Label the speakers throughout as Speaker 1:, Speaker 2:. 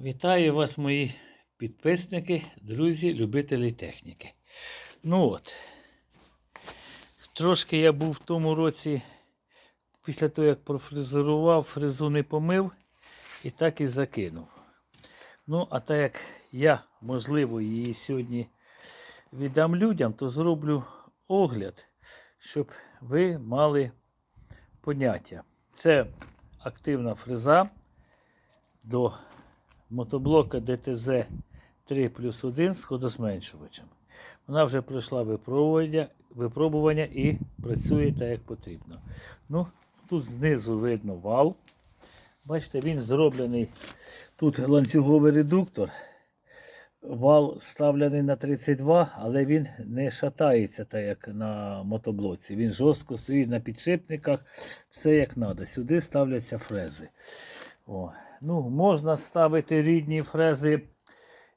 Speaker 1: Вітаю вас, мої підписники, друзі, любителі техніки. Ну от, трошки я був в тому році, після того, як профрезерував, фрезу не помив і так і закинув. Ну, а так як я, можливо, її сьогодні віддам людям, то зроблю огляд, щоб ви мали поняття. Це активна фреза до мотоблока ДТЗ 3 плюс 1 з ходозменшувачем. Вона вже пройшла випробування, випробування і працює так, як потрібно. Ну, тут знизу видно вал. Бачите, він зроблений. Тут ланцюговий редуктор. Вал ставлений на 32, але він не шатається, так як на мотоблоці. Він жорстко стоїть на підшипниках, все як треба. Сюди ставляться фрези. О. Ну, можна ставити рідні фрези,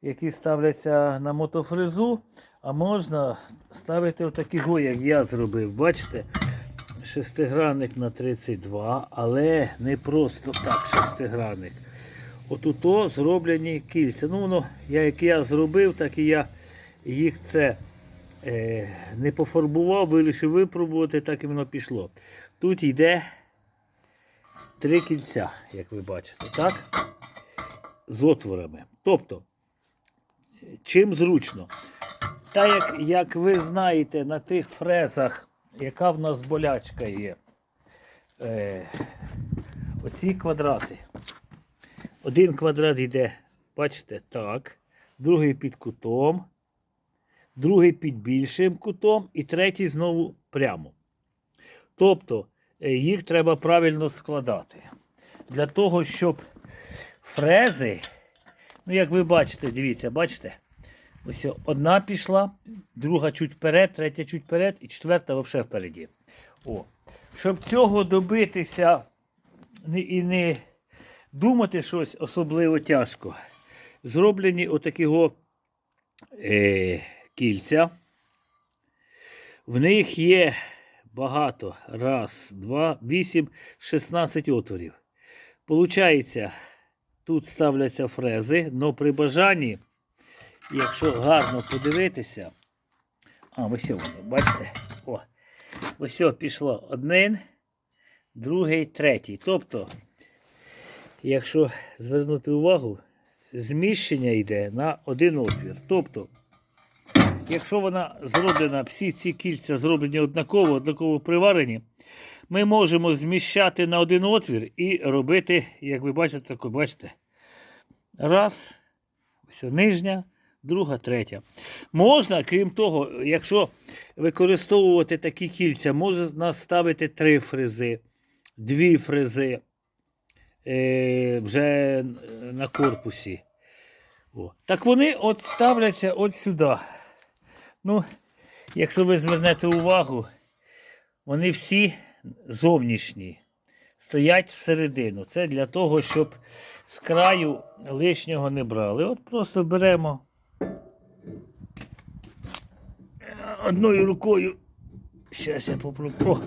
Speaker 1: які ставляться на мотофрезу, а можна ставити отакі, го, як я зробив. Бачите? Шестигранник на 32, але не просто так шестигранник. Отут зроблені кільця. Ну, воно, як я зробив, так і я їх це е, не пофарбував, вирішив випробувати, так і воно пішло. Тут йде три кільця, як ви бачите, так? З отворами. Тобто, чим зручно. Так як, як ви знаєте, на тих фрезах, яка в нас болячка є, е, оці квадрати. Один квадрат йде, бачите, так, другий під кутом, другий під більшим кутом і третій знову прямо. Тобто, їх треба правильно складати. Для того, щоб фрези, ну, як ви бачите, дивіться, бачите? Ось одна пішла, друга чуть вперед, третя чуть вперед і четверта взагалі впереді. О. Щоб цього добитися і не думати щось особливо тяжко. Зроблені отакі го, е, кільця. В них є багато. Раз, два, вісім, 16 отворів. Получається, тут ставляться фрези, але при бажанні, якщо гарно подивитися, а, ось воно, бачите? О, ось пішло один, другий, третій. Тобто, якщо звернути увагу, зміщення йде на один отвір. Тобто, якщо вона зроблена, всі ці кільця зроблені однаково, однаково приварені, ми можемо зміщати на один отвір і робити, як ви бачите, так бачите. Раз, ось нижня, друга, третя. Можна, крім того, якщо використовувати такі кільця, можна ставити три фрези, дві фрези е, вже на корпусі. О. Так вони от ставляться от сюди. Ну, якщо ви звернете увагу, вони всі зовнішні, стоять всередину. Це для того, щоб з краю лишнього не брали. От просто беремо одною рукою. Зараз я попробую.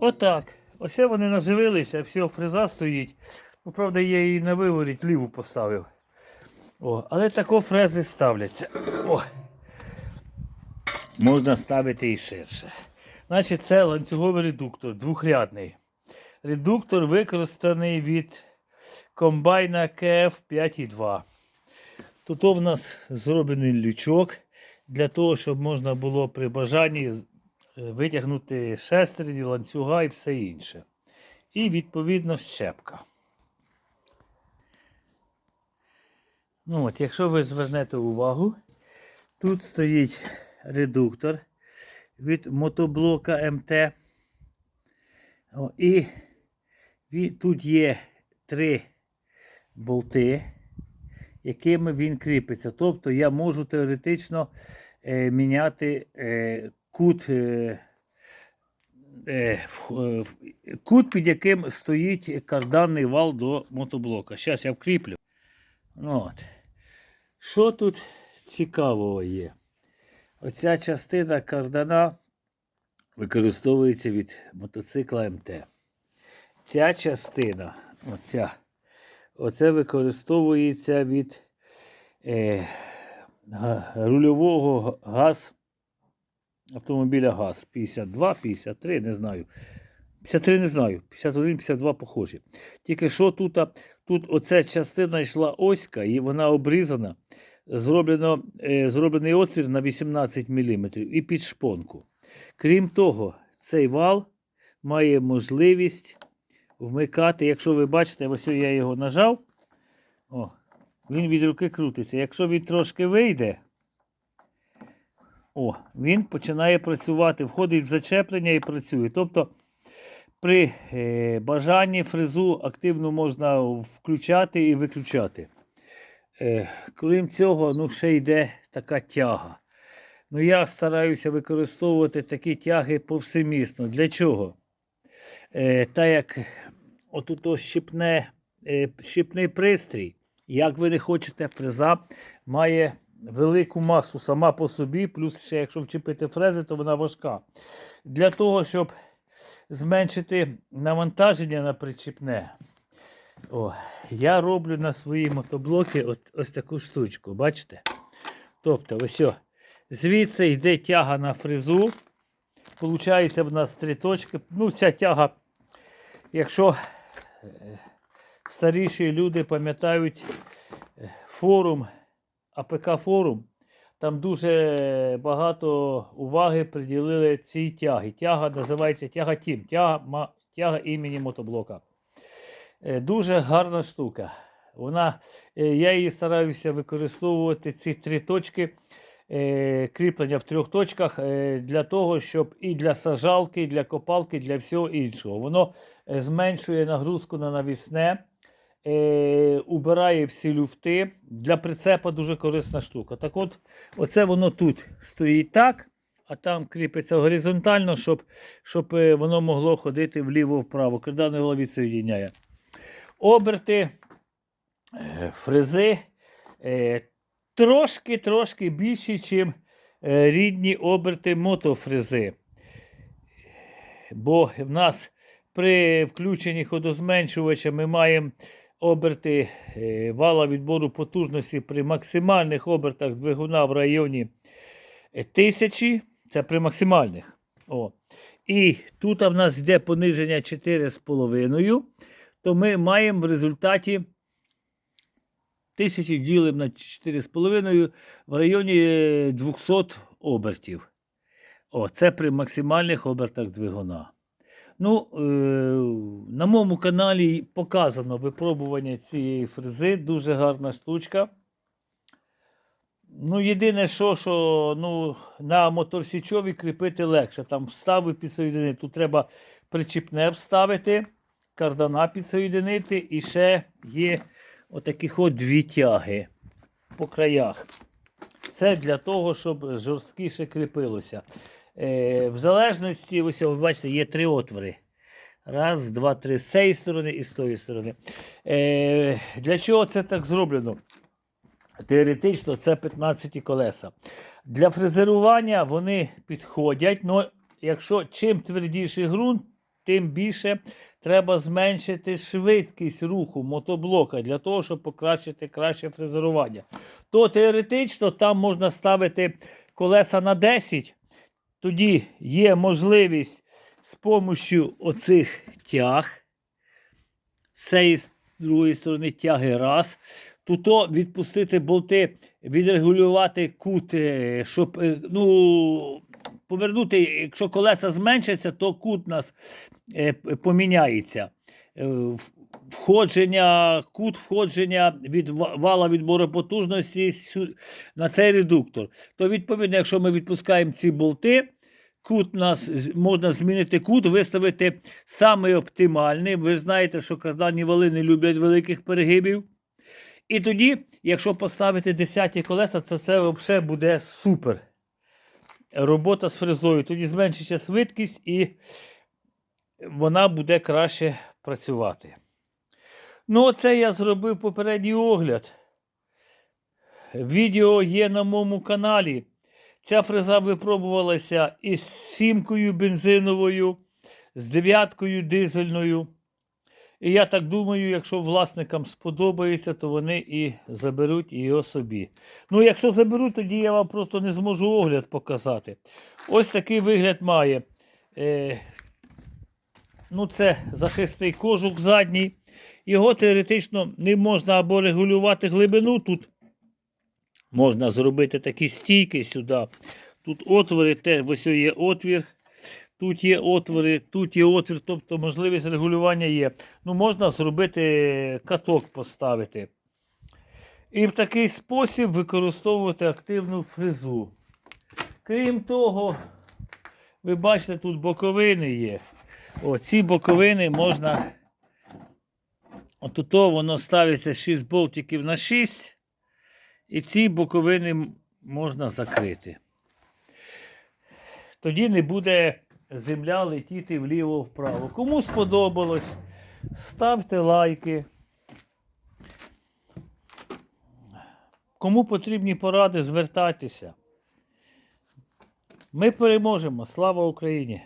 Speaker 1: Отак. Ось вони наживилися, все, фреза стоїть. Ну, правда, я її на виворіть ліву поставив. О, але тако фрези ставляться. О. Можна ставити і ширше. Значить, це ланцюговий редуктор, двохрядний. Редуктор використаний від комбайна КФ 5.2. Тут у нас зроблений лючок для того, щоб можна було при бажанні е, витягнути шестерні, ланцюга і все інше. І відповідно щепка. Ну от, Якщо ви звернете увагу, тут стоїть редуктор від мотоблока МТ. І тут є три болти, якими він кріпиться. Тобто я можу теоретично е, міняти е, кут, е, кут, під яким стоїть карданний вал до мотоблока. Зараз я вкріплю. От. Що тут цікавого є? Оця частина кардана використовується від мотоцикла МТ. Ця частина, оця, Оце використовується від е, рульового газ автомобіля ГАЗ 52, 53, не знаю. 53 не знаю, 51, 52 похожі. Тільки що тут, тут оця частина йшла оська, і вона обрізана. Зроблено, е, зроблений отвір на 18 мм і під шпонку. Крім того, цей вал має можливість вмикати, якщо ви бачите, ось я його нажав, о, він від руки крутиться. Якщо він трошки вийде, о, він починає працювати, входить в зачеплення і працює. Тобто при е, бажанні фрезу активно можна включати і виключати. Е, крім цього, ну, ще йде така тяга. Ну, я стараюся використовувати такі тяги повсемісно. Для чого? Е, та як отут щіпне, е, щіпний пристрій, як ви не хочете, фреза має велику масу сама по собі, плюс ще якщо вчепити фрези, то вона важка. Для того, щоб зменшити навантаження на причіпне, о, я роблю на свої мотоблоки от, ось таку штучку, бачите? Тобто, ось о, звідси йде тяга на фрезу. Получається в нас три точки. Ну, ця тяга, якщо е, старіші люди пам'ятають е, форум, АПК форум, там дуже багато уваги приділили цій тяги. Тяга називається тяга Тім, тяга, тяга імені мотоблока. Е, Дуже гарна штука. Вона, е, я її стараюся використовувати ці три точки е, кріплення в трьох точках для того, щоб і для сажалки, і для копалки, і для всього іншого. Воно зменшує нагрузку на навісне, убирає всі люфти. Для прицепа дуже корисна штука. Так от, оце воно тут стоїть так, а там кріпиться горизонтально, щоб, щоб воно могло ходити вліво-вправо. Кардан його відсоєдняє. Оберти е, фрези е, трошки-трошки більші, ніж рідні оберти мотофрези. Бо в нас при включенні ходозменшувача ми маємо оберти е, вала відбору потужності при максимальних обертах двигуна в районі е, тисячі. Це при максимальних. О. І тут в нас йде пониження 4,5, то ми маємо в результаті тисячі ділимо на 4,5 в районі е, 200 обертів. О, це при максимальних обертах двигуна. Ну, е, на моєму каналі показано випробування цієї фрези. Дуже гарна штучка. Ну, єдине, що, що ну, на моторсічові кріпити легше. Там встави підсоєдинити. Тут треба причіпне вставити, кардана підсоєдинити і ще є отаких от дві тяги по краях. Це для того, щоб жорсткіше кріпилося. Е, в залежності, ось ви бачите, є три отвори. Раз, два, три. З цієї сторони і з тої сторони. Е, для чого це так зроблено? Теоретично це 15 колеса. Для фрезерування вони підходять, але якщо чим твердіший ґрунт, тим більше треба зменшити швидкість руху мотоблока для того, щоб покращити краще фрезерування. То теоретично там можна ставити колеса на 10, тоді є можливість з допомогою оцих тяг, цієї з другої сторони тяги раз. Тут відпустити болти, відрегулювати кут, е, щоб е, ну, повернути, якщо колеса зменшаться, то кут у нас е, поміняється. Е, Входження, кут входження від вала відбору потужності на цей редуктор. То, відповідно, якщо ми відпускаємо ці болти, кут нас можна змінити кут, виставити саме оптимальний. Ви знаєте, що карданні вали не люблять великих перегибів. І тоді, якщо поставити 10 колеса, то це взагалі буде супер. Робота з фрезою. Тоді зменшиться швидкість і вона буде краще працювати. Ну, оце я зробив попередній огляд. Відео є на моєму каналі. Ця фреза випробувалася із сімкою бензиновою, з дев'яткою дизельною. І я так думаю, якщо власникам сподобається, то вони і заберуть його собі. Ну, якщо заберуть, тоді я вам просто не зможу огляд показати. Ось такий вигляд має. Е, ну, це захисний кожух задній. Його теоретично не можна або регулювати глибину. Тут можна зробити такі стійки сюди. Тут отвори, теж ось є отвір. Тут є отвори, тут є отвір, тобто можливість регулювання є. Ну, можна зробити каток поставити. І в такий спосіб використовувати активну фрезу. Крім того, ви бачите, тут боковини є. О, ці боковини можна. От то воно ставиться 6 болтиків на 6. І ці боковини можна закрити. Тоді не буде земля летіти вліво-вправо. Кому сподобалось, ставте лайки. Кому потрібні поради, звертайтеся. Ми переможемо. Слава Україні!